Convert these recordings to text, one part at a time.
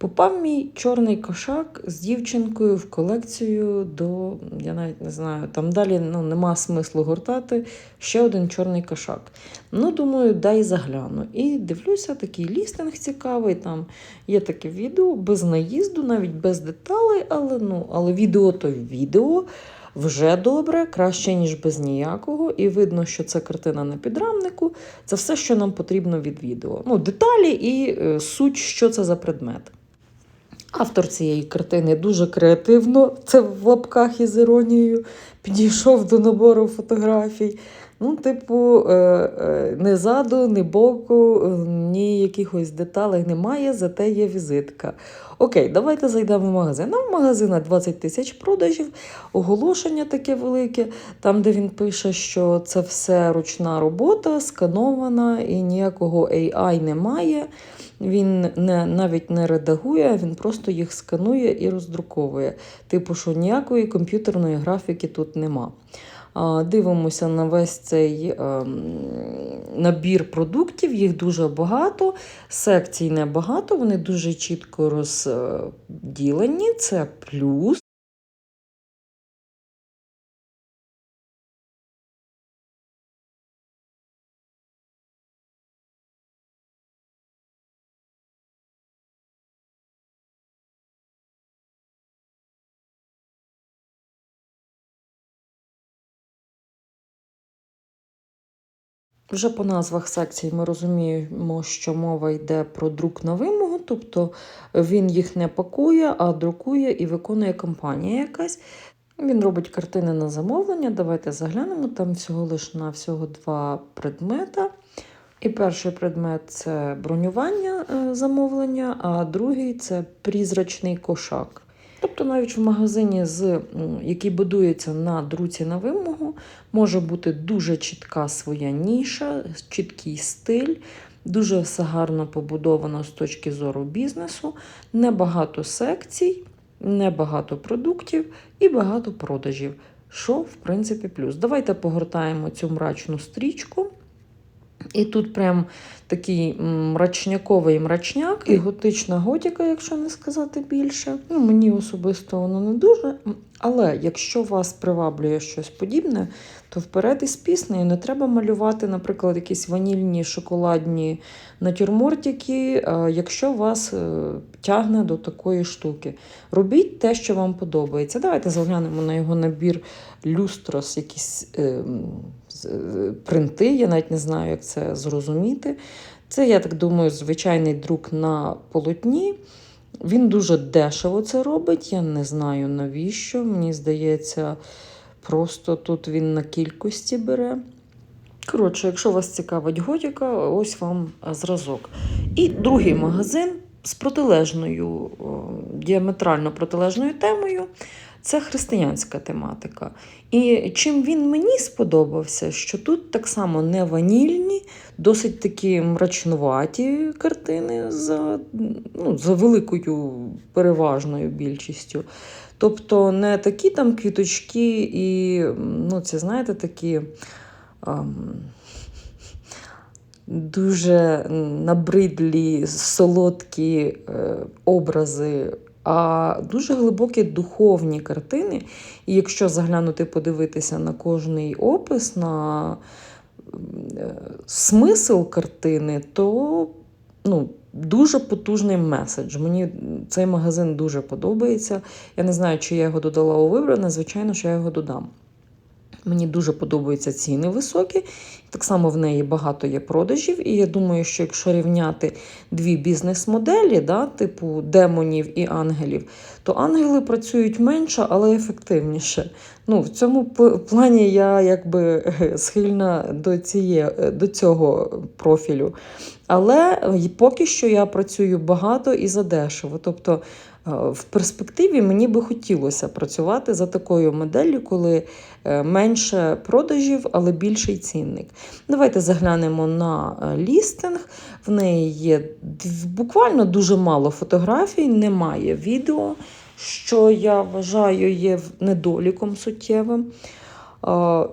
Попав мій чорний кошак з дівчинкою в колекцію до, я навіть не знаю, там далі ну, нема смислу гортати ще один чорний кошак. Ну, думаю, дай загляну. І дивлюся, такий лістинг цікавий. Там є таке відео без наїзду, навіть без деталей, але ну, але відео то відео. Вже добре, краще, ніж без ніякого. І видно, що це картина на підрамнику. Це все, що нам потрібно від відео. Ну, деталі і е, суть, що це за предмет. Автор цієї картини дуже креативно, це в лапках із іронією, підійшов до набору фотографій. Ну, типу, е, е, ні ззаду, ні боку, е, ні якихось деталей немає, зате є візитка. Окей, давайте зайдемо в магазин. Ну, в магазина 20 тисяч продажів, оголошення таке велике, там, де він пише, що це все ручна робота, сканована і ніякого AI немає. Він не, навіть не редагує, він просто їх сканує і роздруковує. Типу, що ніякої комп'ютерної графіки тут нема. Дивимося на весь цей ем, набір продуктів, їх дуже багато, секцій небагато, вони дуже чітко розділені. Це плюс. Вже по назвах секцій ми розуміємо, що мова йде про друк на вимогу, тобто він їх не пакує, а друкує і виконує компанія якась. Він робить картини на замовлення. Давайте заглянемо. Там всього лише на всього два предмета. І перший предмет це бронювання е, замовлення, а другий це прізрачний кошак. Тобто навіть в магазині, з, який будується на друці на вимогу, може бути дуже чітка своя ніша, чіткий стиль, дуже все гарно побудовано з точки зору бізнесу, небагато секцій, небагато продуктів і багато продажів. Що, в принципі, плюс. Давайте погортаємо цю мрачну стрічку. І тут прям такий мрачняковий мрачняк і готична готіка, якщо не сказати більше. Ну, мені особисто воно не дуже. Але якщо вас приваблює щось подібне, то вперед із піснею не треба малювати, наприклад, якісь ванільні шоколадні натюрмортики, е, якщо вас е, тягне до такої штуки. Робіть те, що вам подобається. Давайте заглянемо на його набір люстрос, якісь е, принти. Я навіть не знаю, як це зрозуміти. Це, я так думаю, звичайний друк на полотні. Він дуже дешево це робить. Я не знаю навіщо. Мені здається, просто тут він на кількості бере. Коротше, якщо вас цікавить готіка, ось вам зразок. І другий магазин з протилежною, діаметрально протилежною темою це християнська тематика. І чим він мені сподобався, що тут так само не ванільні, досить такі мрачнуваті картини за, ну, за великою переважною більшістю. Тобто не такі там квіточки і, ну, це, знаєте, такі. ам, Дуже набридлі, солодкі е, образи, дуже глибокі духовні картини. І якщо заглянути, подивитися на кожний опис, на е, смисл картини, то ну, дуже потужний меседж. Мені цей магазин дуже подобається. Я не знаю, чи я його додала у вибране, звичайно, що я його додам. Мені дуже подобаються ціни високі. Так само в неї багато є продажів. І я думаю, що якщо рівняти дві бізнес-моделі, да, типу демонів і ангелів, то ангели працюють менше, але ефективніше. Ну, в цьому плані я якби схильна до, ціє, до цього профілю. Але е, поки що я працюю багато і задешево. Тобто е, в перспективі мені би хотілося працювати за такою моделлю, коли е, менше продажів, але більший цінник. Давайте заглянемо на е, лістинг. В неї є буквально дуже мало фотографій, немає відео, що я вважаю є недоліком суттєвим. Е,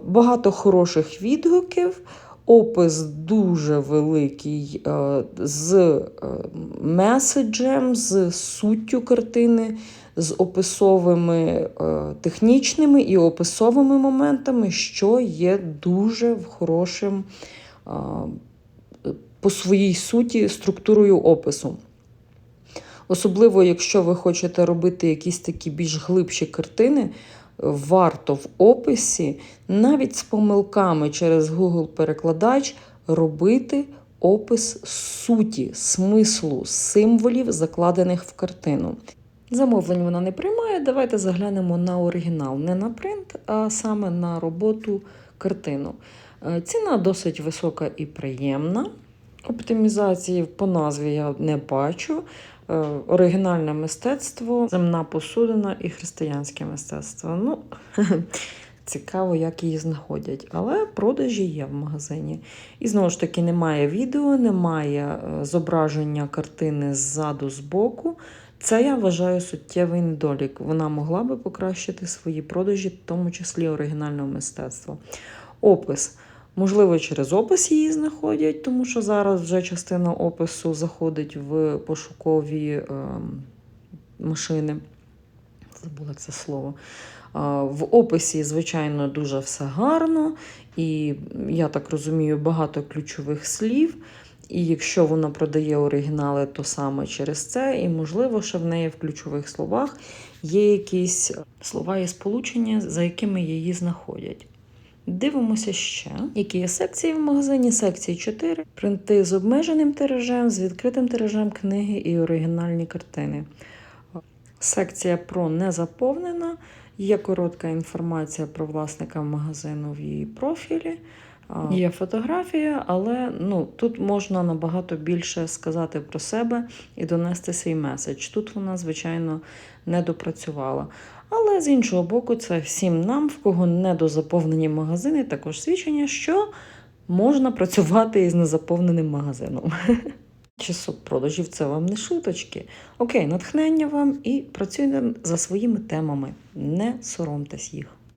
Багато хороших відгуків. Опис дуже великий е, з е, меседжем, з суттю картини, з описовими е, технічними і описовими моментами, що є дуже хорошим по своїй суті структурою опису. Особливо, якщо ви хочете робити якісь такі більш глибші картини, варто в описі, навіть з помилками через Google-перекладач, робити опис суті, смислу, символів, закладених в картину. Замовлень вона не приймає. Давайте заглянемо на оригінал, не на принт, а саме на роботу картину. Е, Ціна досить висока і приємна. Оптимізації по назві я не бачу. Е, Оригінальне мистецтво, земна посудина і християнське мистецтво. Ну, цікаво, як її знаходять. Але продажі є в магазині. І знову ж таки, немає відео, немає е, зображення картини ззаду, збоку. Це я вважаю суттєвий недолік. Вона могла би покращити свої продажі, в тому числі оригінального мистецтва. Опис. Можливо, через опис її знаходять, тому що зараз вже частина опису заходить в пошукові ем, машини. Забула це слово. В описі, звичайно, дуже все гарно, і я так розумію, багато ключових слів. І якщо вона продає оригінали, то саме через це. І, можливо, що в неї в ключових словах є якісь слова і сполучення, за якими її знаходять. Дивимося ще, які є секції в магазині. Секції 4. Принти з обмеженим тиражем, з відкритим тиражем книги і оригінальні картини. Секція про не заповнена. Є коротка інформація про власника магазину в її профілі. Є фотографія, але ну, тут можна набагато більше сказати про себе і донести свій меседж. Тут вона, звичайно, не допрацювала. Але з іншого боку, це всім нам, в кого недозаповнені магазини, також свідчення, що можна працювати із незаповненим магазином. Часок продажів це вам не шуточки. Окей, натхнення вам і працюйте за своїми темами. Не соромтесь їх.